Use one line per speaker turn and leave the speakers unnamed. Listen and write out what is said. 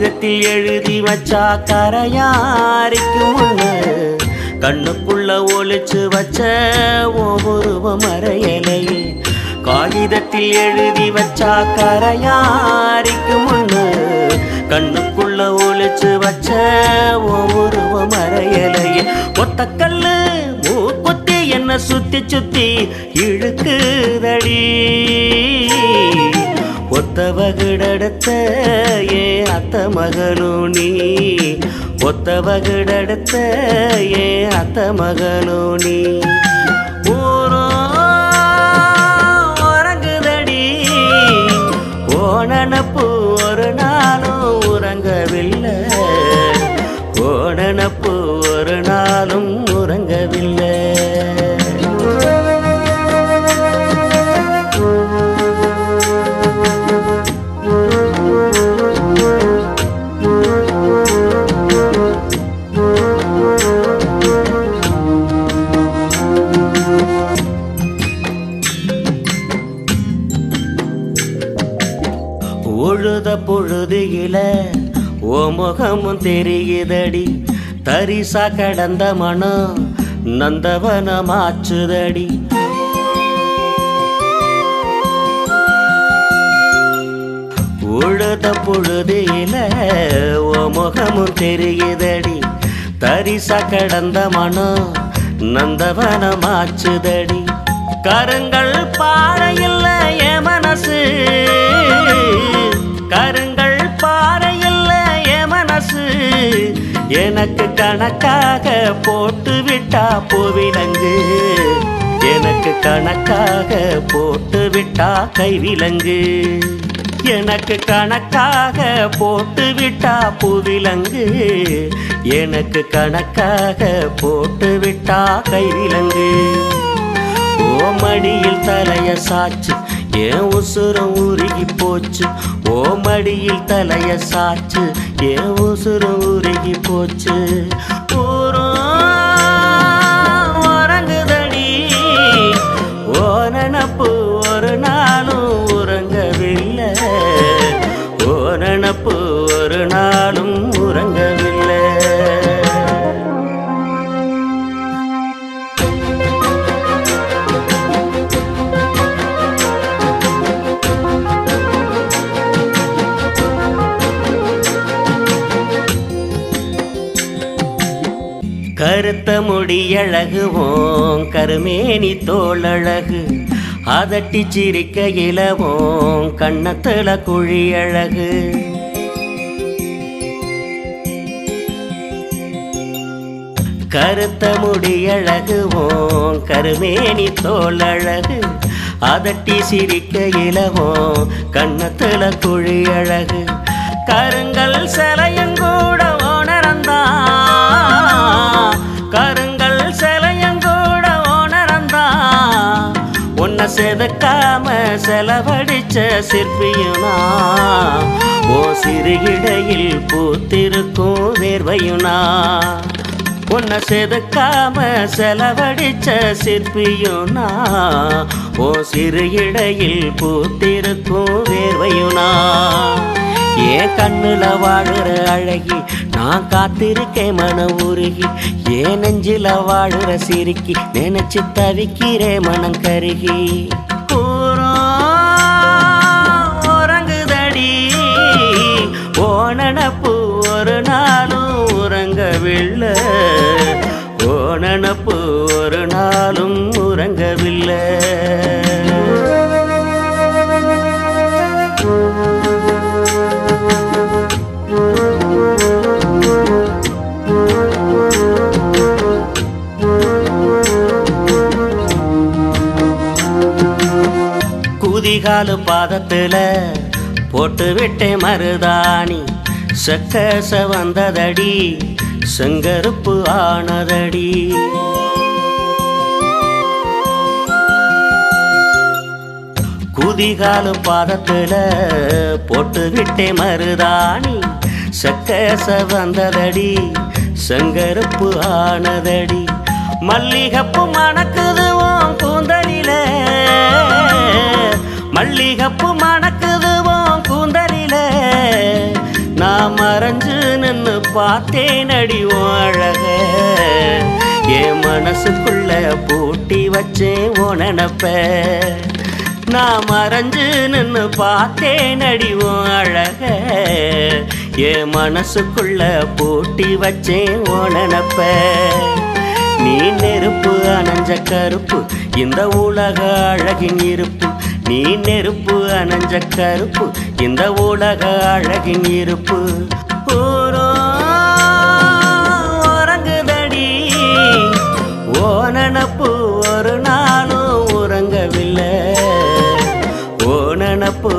காகிதத்தில் எழுதி வச்சா கரையாரிக்கும் ஒண்ணு கண்ணுக்குள்ள ஒழிச்சு வச்ச ஒவ்வொருவம் மறையலையே காகிதத்தில் எழுதி வச்சா கரையாரிக்கும் ஒண்ணு கண்ணுக்குள்ள ஒழிச்சு வச்ச ஒவ்வொருவம் மறையலையே ஒத்தக்கல்லு மூக்குத்தி என்ன சுத்தி சுத்தி ஒத்தவகுடடுத்த ஏ அத்த மகனோ நீ? ஒத்தவகுடடுத்த ஏ அத்த மகனோ நீ? ஊரோ உறங்குதடி ஓனப்பு கண்ணில ஓ முகமும் தெரியுதடி. தரிசா கடந்த மனம் நந்தவனமாச்சுதடி. உழுத புழுதியில ஓ முகமும் தெரியுதடி. தரிசா கடந்த மனம் நந்தவனமாச்சுதடி. கருங்கள் பாறையில் ஏமன கணக்காக போட்டு விட்டா பூவிலங்கு. எனக்கு கணக்காக போட்டு விட்டா கைவிலங்கு. எனக்கு கணக்காக போட்டு விட்டா பூவிலங்கு. எனக்கு கணக்காக போட்டு விட்டா கைவிலங்கு. ஓமடியில் தலைய சாச்சு என் உசுரம் உருகி போச்சு. ஓ மடியில் தலைய சாச்சு. என் உசுரம் உருகி போச்சு. உறங்குதடி. ஓ நினப்பு ஒரு நாளும் உறங்கவில்லை. ஓ ஒரு நாளும் கருத்த முடியழகு ஓம் கருமேனி தோளழகு. அதட்டி சிரிக்க இலவோம் கண்ணத்துல குழி அழகு கருத்த முடியழகுவோம் கருமேனி தோளழகு. அதட்டி சிரிக்க இலவோம் கண்ணத்துல குழி அழகு கருங்கல் சிலையங்கூட செலவடிச்ச சிற்பியுனா? ஓ சிறுகிடையில் பூத்திருக்கும் வேர்வையுனா உன்னை செதுக்காம செலவழிச்ச சிற்பியுனா? ஓ சிறு இடையில் பூத்திருக்கும் வேர்வையுனா ஏன் கண்ணுல வாழுற அழகி நான் காத்திருக்கேன் மன உருகி. ஏன் நெஞ்சில வாழுற சிரிக்கி நினைச்சு தவிக்கிறேன் மனம் கருகி. கூறோம் ஓனனப்பு ஒரு நாளும் உறங்கவில்லை. ஓனனப்பு ஒரு நாளும் உறங்கவில்லை. குதிகாலு பாதத்துல போட்டு விட்டேன் மருதாணி. செக்கச வந்ததடி செங்கருப்பு ஆனதடி. குதிகாலு பாதத்துல போட்டு விட்டே மருதாணி. செக்கச வந்ததடி செங்கருப்பு ஆனதடி. மல்லிகப்பு மணக்குதுவோம் கூந்தலில. மல்லிகப்பு பார்த்தேன் அடி அழக. என் மனசுக்குள்ள பூட்டி வச்சேன் உன் நான் மறைஞ்சு நின்னு பார்த்தேன் அடி அழக. என் மனசுக்குள்ள பூட்டி வச்சேன் உன் நீ நெருப்பு அணைஞ்ச கருப்பு இந்த உலக அழகின் இருப்பு. நீ நெருப்பு அணைஞ்ச கருப்பு இந்த உலக அழகின் இருப்பு. ஓ ಗಣಪೋ